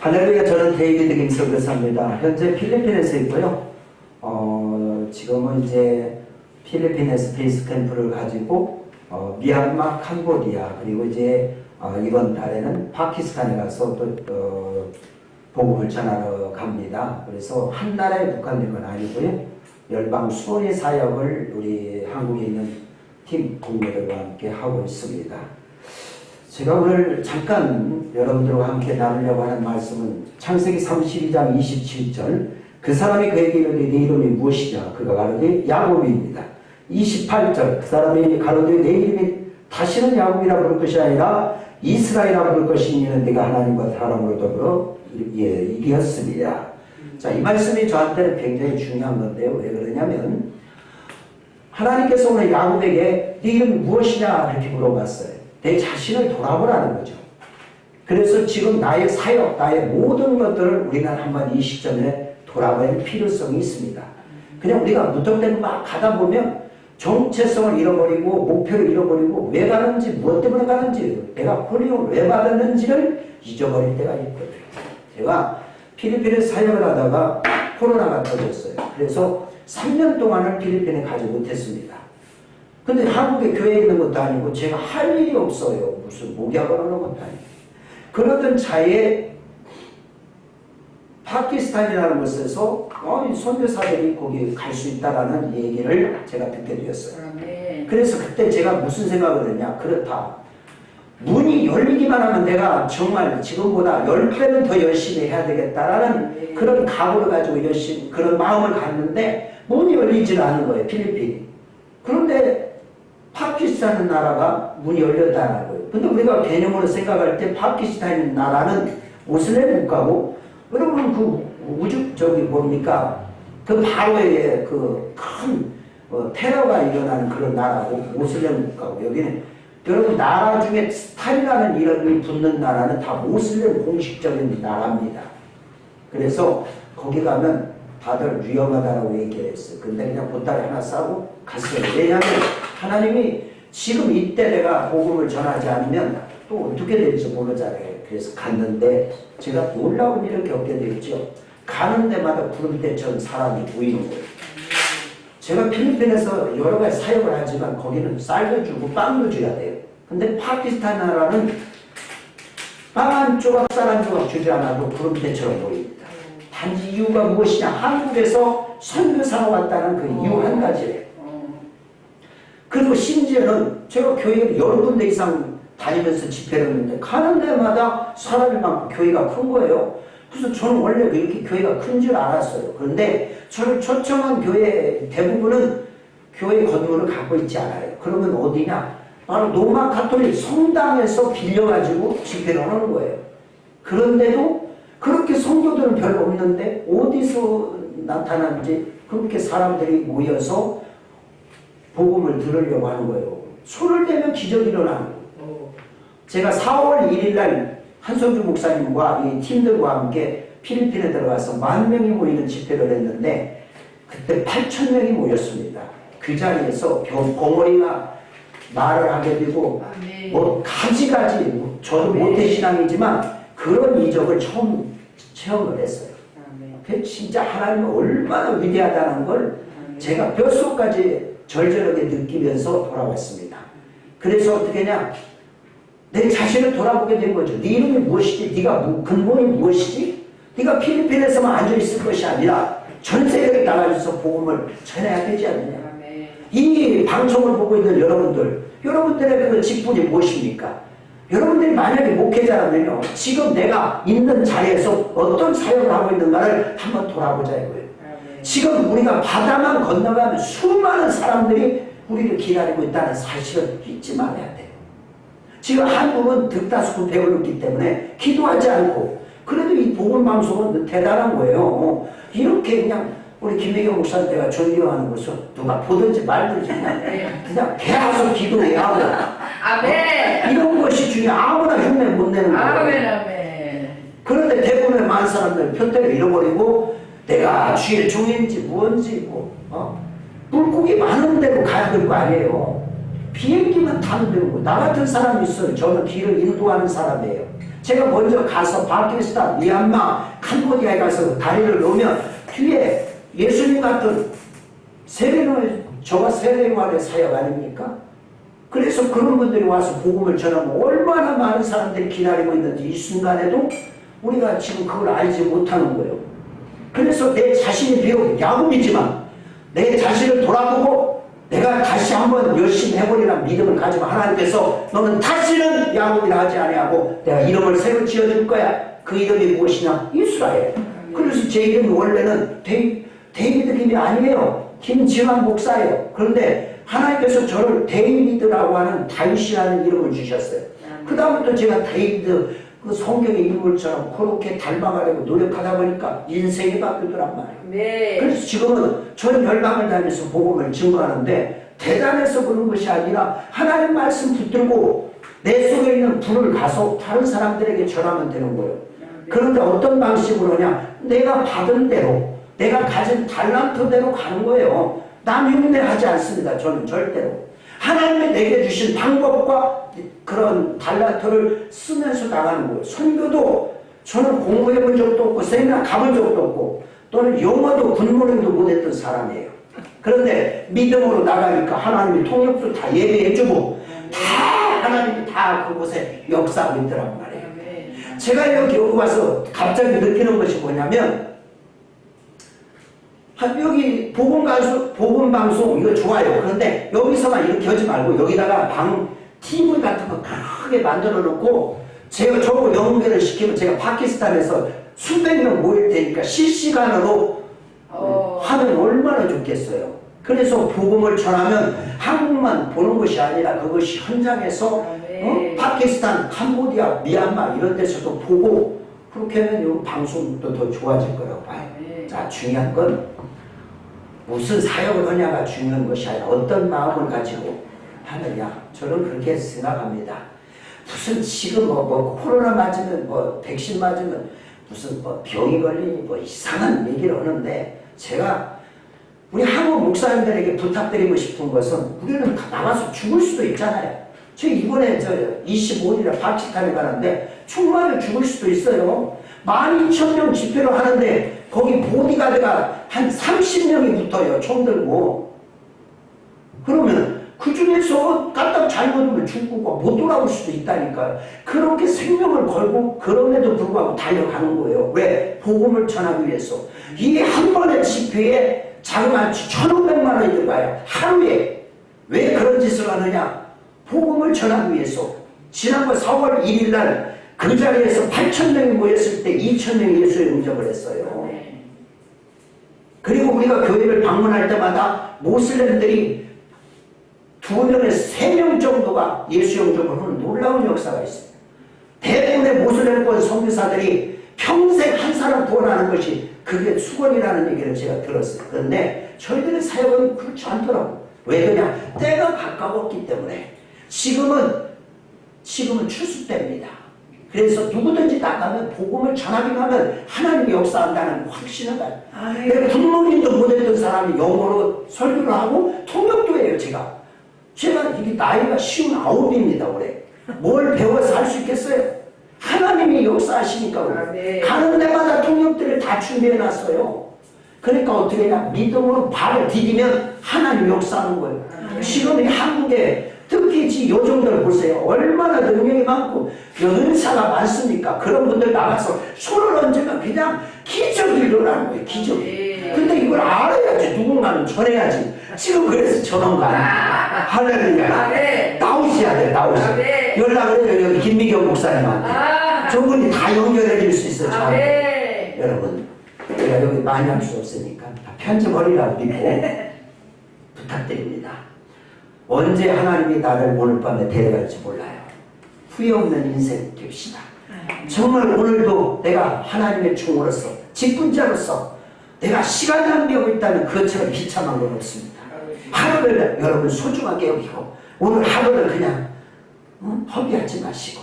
할렐루야 저는 데이비드 김석교사입니다. 현재 필리핀에서 있고요. 어, 지금은 이제 필리핀에서 베이스 캠프를 가지고 어, 미얀마, 캄보디아 그리고 이제 어, 이번 달에는 파키스탄에 가서 또 어, 복음을 전하러 갑니다. 그래서 한 나라에 국한된 건 아니고요. 열방 수원의 사역을 우리 한국에 있는 팀 동료들과 함께 하고 있습니다. 제가 오늘 잠깐 여러분들과 함께 나누려고 하는 말씀은 창세기 32장 27절 그 사람이 그에게 이르되 네 이름이 무엇이냐 그가 가로되 야곱입니다. 28절 그 사람이 가로되 내 이름이 다시는 야곱이라 부를 것이 아니라 이스라엘이라 부를 것이니는 네가 하나님과 사람으로 더불어 예, 이기었습니다. 자, 이 말씀이 저한테는 굉장히 중요한 건데요. 왜 그러냐면 하나님께서 오늘 야곱에게 네 이름이 무엇이냐 이렇게 물어봤어요. 내 자신을 돌아보라는 거죠. 그래서 지금 나의 사역, 나의 모든 것들을 우리는 한번 이 시점에 돌아봐야 할 필요성이 있습니다. 그냥 우리가 무턱대고 막 가다 보면 정체성을 잃어버리고 목표를 잃어버리고 왜 가는지 무엇 때문에 가는지 내가 홀링을 왜 받았는지를 잊어버릴 때가 있거든요. 제가 필리핀에 사역을 하다가 코로나가 터졌어요. 그래서 3년 동안을 필리핀에 가지 못했습니다. 근데 한국에 교회에 있는 것도 아니고 제가 할 일이 없어요. 무슨 목약을 하는 것도 아니고. 그러던 차에 파키스탄이라는 곳에서 어, 이 선교사들이 거기 갈 수 있다라는 얘기를 제가 듣게 되었어요. 아멘. 그래서 그때 제가 무슨 생각을 했냐. 그렇다. 문이 열리기만 하면 내가 정말 지금보다 10배는 더 열심히 해야 되겠다라는 네. 그런 각오를 가지고 열심히 그런 마음을 갖는데 문이 열리질 않은 거예요. 필리핀이. 그런데 파키스탄은 나라가 문이 열렸다는 거예요. 근데 우리가 개념으로 생각할 때 파키스탄 나라는 모슬렘 국가고 여러분 그 우주 저기 뭡니까 그 바로에 그큰 어, 테러가 일어나는 그런 나라고 모슬렘 국가고 여기는 여러분 나라 중에 스탈이라는 이름이 붙는 나라는 다 모슬렘 공식적인 나라입니다. 그래서 거기 가면 다들 위험하다라고 얘기를 했어요. 근데 그냥 보따리 하나 싸고 갔어요. 왜냐하면 하나님이 지금 이때 내가 복음을 전하지 않으면 또 어떻게 될지 모르잖아요. 그래서 갔는데 제가 놀라운 일을 겪게 되었죠. 가는 데마다 구름대처럼 사람이 보이는 거예요. 제가 필리핀에서 여러 가지 사역을 하지만 거기는 쌀도 주고 빵도 줘야 돼요. 근데 파키스탄 나라는 빵 한 조각, 쌀 한 조각 주지 않아도 구름대처럼 보입니다. 단지 이유가 무엇이냐? 한국에서 선교사가 왔다는 그 이유 한 가지예요. 어, 그리고 심지어는 제가 교회를 여러 군데 이상 다니면서 집회를 했는데 가는 데마다 사람이 많고 교회가 큰 거예요. 그래서 저는 원래 이렇게 교회가 큰 줄 알았어요. 그런데 저를 초청한 교회 대부분은 교회 건물을 갖고 있지 않아요. 그러면 어디냐? 바로 로마 카톨릭 성당에서 빌려가지고 집회를 하는 거예요. 그런데도 그렇게 성도들은 별로 없는데 어디서 나타나는지 그렇게 사람들이 모여서 복음을 들으려고 하는 거예요. 손을 대면 기적이 일어나는 거예요. 어, 제가 4월 1일 날 한성주 목사님과 이 팀들과 함께 필리핀에 들어가서 만 명이 모이는 집회를 했는데 그때 8천 명이 모였습니다. 그 자리에서 병- 봉어리가 말을 하게 되고 아멘. 뭐 가지가지 저도 모태 신앙이지만 그런 이적을 처음 체험을 했어요. 아멘. 그 진짜 하나님은 얼마나 위대하다는 걸. 제가 뼛속까지 절절하게 느끼면서 돌아왔습니다. 그래서 어떻게 냐 내 자신을 돌아보게 된 거죠. 네 이름이 무엇이지? 네가 무- 근본이 무엇이지? 네가 필리핀에서만 앉아 있을 것이 아니라 전 세계에 나가서 복음을 전해야 되지 않느냐? 이 방송을 보고 있는 여러분들, 여러분들의 그 직분이 무엇입니까? 여러분들이 만약에 목회자라면요, 지금 내가 있는 자리에서 어떤 사역을 하고 있는가를 한번 돌아보자 이거예요. 지금 우리가 바다만 건너가면 수많은 사람들이 우리를 기다리고 있다는 사실을 잊지 말아야 돼요. 지금 한국은 득다수고 배불렀기 때문에 기도하지 않고 그래도 이 복음 방송은 대단한 거예요. 어, 이렇게 그냥 우리 김혜경 목사님 내가 존경하는 것을 누가 보든지 말든지 그냥, 그냥 계속 기도해야 하고 아멘. 이런 것이 중요 아무나 흉내 못 내는 거예요. 아멘. 아멘. 그런데 대부분의 많은 사람들은 편태를 잃어버리고 내가 주의 종인지 무언지 뭐 어? 물고기 많은 데로 가야 될 거 아니에요. 비행기만 타면 되고 나 같은 사람이 있어요. 저는 길을 인도하는 사람이에요. 제가 먼저 가서 파키스탄, 미얀마, 캄보디아에 가서 다리를 놓으면 뒤에 예수님 같은 세례노의 저가 세례관의 사역 아닙니까? 그래서 그런 분들이 와서 복음을 전하면 얼마나 많은 사람들이 기다리고 있는지 이 순간에도 우리가 지금 그걸 알지 못하는 거예요. 그래서 내 자신이 비록 야곱이지만 내 자신을 돌아보고 내가 다시 한번 열심히 해보리라 믿음을 가지고 하나님께서 너는 다시는 야곱이라 하지 아니하고 내가 이름을 새로 지어줄 거야. 그 이름이 무엇이냐? 이스라엘. 그래서 제 이름이 원래는 데이, 데이비드 김이 아니에요. 김지환 목사예요. 그런데 하나님께서 저를 데이비드라고 하는 다윗이라는 이름을 주셨어요. 그 다음부터 제가 데이비드 그 성경의 인물처럼 그렇게 닮아가려고 노력하다 보니까 인생이 바뀌더란 말이에요. 네. 그래서 지금은 전 열방을 다니면서 복음을 증거하는데 대단해서 그런 것이 아니라 하나님 말씀 붙들고 내 속에 있는 불을 가서 다른 사람들에게 전하면 되는 거예요. 그런데 어떤 방식으로 하냐? 내가 받은 대로, 내가 가진 달란트대로 가는 거예요. 남 흉내하지 않습니다. 저는 절대로. 하나님이 내게 주신 방법과 그런 달란트를 쓰면서 나가는 거예요. 선교도 저는 공부해 본 적도 없고 세미나 가본 적도 없고 또는 영어도 군무령도 못했던 사람이에요. 그런데 믿음으로 나가니까 하나님이 통역도 다 예배해주고 다 하나님이 다 그곳에 역사하고 있더란 말이에요. 네. 제가 여기 여기 와서 갑자기 느끼는 것이 뭐냐면 한 여기 복음 가수 복음 방송 이거 좋아요. 그런데 여기서만 이렇게 하지 말고 여기다가 방 TV 같은 거 크게 만들어 놓고 제가 저거 연결을 시키면 제가 파키스탄에서 수백 명 모일 테니까 실시간으로 어. 하면 얼마나 좋겠어요. 그래서 복음을 전하면 한국만 보는 것이 아니라 그것이 현장에서 네. 어? 파키스탄, 캄보디아, 미얀마 이런 데서도 보고 그렇게 하면 이 방송도 더 좋아질 거라고 봐요. 네. 자 중요한 건 무슨 사역을 하냐가 중요한 것이 아니라 어떤 마음을 가지고 하느냐 저는 그렇게 생각합니다. 무슨 지금 뭐, 뭐 코로나 맞으면 뭐 백신 맞으면 무슨 뭐 병이 걸리니 뭐 이상한 얘기를 하는데 제가 우리 한국 목사님들에게 부탁드리고 싶은 것은 우리는 다 나가서 죽을 수도 있잖아요. 저 이번에 저 25일에 파키스탄에 가는데 총맞아 죽을 수도 있어요. 12,000명 집회를 하는데 거기 보디가드가 한 30명이 붙어요. 총 들고. 그러면 그 중에서 까딱 잘못하면 죽고 못 돌아올 수도 있다니까요. 그렇게 생명을 걸고 그럼에도 불구하고 달려가는 거예요. 왜? 복음을 전하기 위해서. 이게 한 번의 집회에 자그마치 1,500만 원이 들어가요. 하루에. 왜 그런 짓을 하느냐? 복음을 전하기 위해서. 지난번 4월 1일 날 그 자리에서 8,000명이 모였을 때 2,000명이 예수의 응접을 했어요. 네. 그리고 우리가 교회를 방문할 때마다 모슬렘들이 두 명에서 세명 정도가 예수 영접을 하는 놀라운 역사가 있습니다. 대부분의 모슬렘권 선교사들이 평생 한 사람 구원하는 것이 그게 수건이라는 얘기를 제가 들었어요. 그런데 저희들의 사역은 그렇지 않더라고. 왜 그러냐? 때가 가까웠기 때문에 지금은 지금은 추수 때입니다. 그래서 누구든지 나가면 복음을 전하기만 하면 하나님이 역사한다는 확신을 가요. 부모님도 못했던 사람이 영어로 설교를 하고 통역도 해요, 제가. 제가 이게 나이가 쉬운 아홉입니다, 올해. 뭘 배워서 할 수 있겠어요? 하나님이 역사하시니까. 아, 네. 가는 데마다 통역들을 다 준비해 놨어요. 그러니까 어떻게 해야 믿음으로 발을 디디면 하나님 역사하는 거예요. 네. 지금 이 한국에 특히 지 요정들 보세요. 얼마나 능력이 많고 은사가 많습니까? 그런 분들 나가서 손을 얹으면 그냥 기적이 일어나는 거예요. 기적이. 네. 근데 이걸 알아야지 누군가는 전해야지. 지금 그래서 아니에요. 할렐루야. 아, 네. 나오셔야 돼, 나오셔. 아, 네. 연락을 해요, 여기 김미경 목사님한테. 아. 저분이 다 연결해 줄 수 있어요, 아, 저한테. 네. 여러분, 우리가 여기 많이 할 수 없으니까 다 편집하리라고 믿고 부탁드립니다. 언제 하나님이 나를 오늘 밤에 데려갈지 몰라요. 후회 없는 인생 됩시다. 정말 오늘도 내가 하나님의 종으로서 직분자로서 내가 시간 낭비하고 있다는 그것처럼 비참한 건 없습니다. 하루를 여러분 소중하게 여기고 오늘 하루를 그냥 어? 허비하지 마시고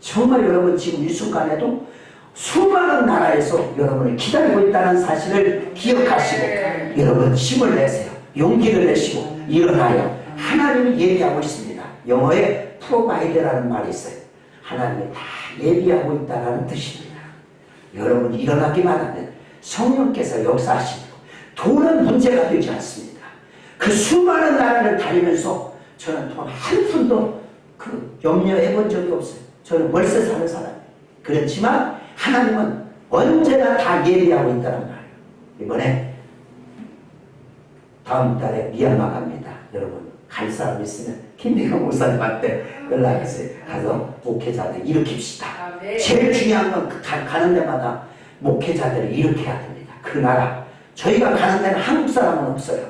정말 여러분 지금 이 순간에도 수많은 나라에서 여러분을 기다리고 있다는 사실을 기억하시고 네. 여러분 힘을 내세요. 용기를 내시고 일어나요. 하나님이 얘기하고 있습니다. 영어에 프로바이드라는 말이 있어요. 하나님이 다 예비하고 있다는 뜻입니다. 여러분 일어나기만 하면 성령께서 역사하시고 돈은 문제가 되지 않습니다. 그 수많은 나라를 다니면서 저는 돈 한 푼도 그 염려해 본 적이 없어요. 저는 월세 사는 사람이에요. 그렇지만 하나님은 언제나 다 예비하고 있다는 말이에요. 이번에 다음 달에 미얀마 갑니다. 여러분 갈 사람 있으면 김대경 목사님한테 연락하세요. 가서 목회자들 일으킵시다. 아멘. 제일 중요한 건그 가, 가는 데마다 목회자들을 일으켜야 됩니다. 그 나라. 저희가 가는 데는 한국 사람은 없어요.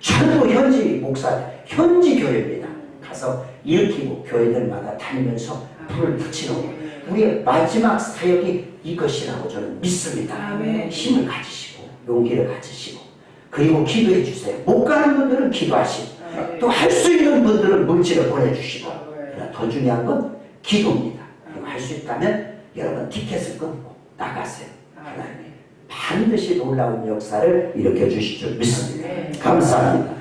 전부 현지 목사, 현지 교회입니다. 가서 일으키고 교회들마다 다니면서 불을 붙이는 거. 우리의 마지막 사역이 이것이라고 저는 믿습니다. 아멘. 힘을 가지시고 용기를 가지시고 그리고 기도해 주세요. 못 가는 분들은 기도하시고 또 할 수 있는 분들은 물질을 보내주시고 더 중요한 건 기도입니다. 할 수 있다면 여러분 티켓을 끊고 나가세요. 하나님이 반드시 놀라운 역사를 일으켜 주실 줄 믿습니다. 네. 감사합니다.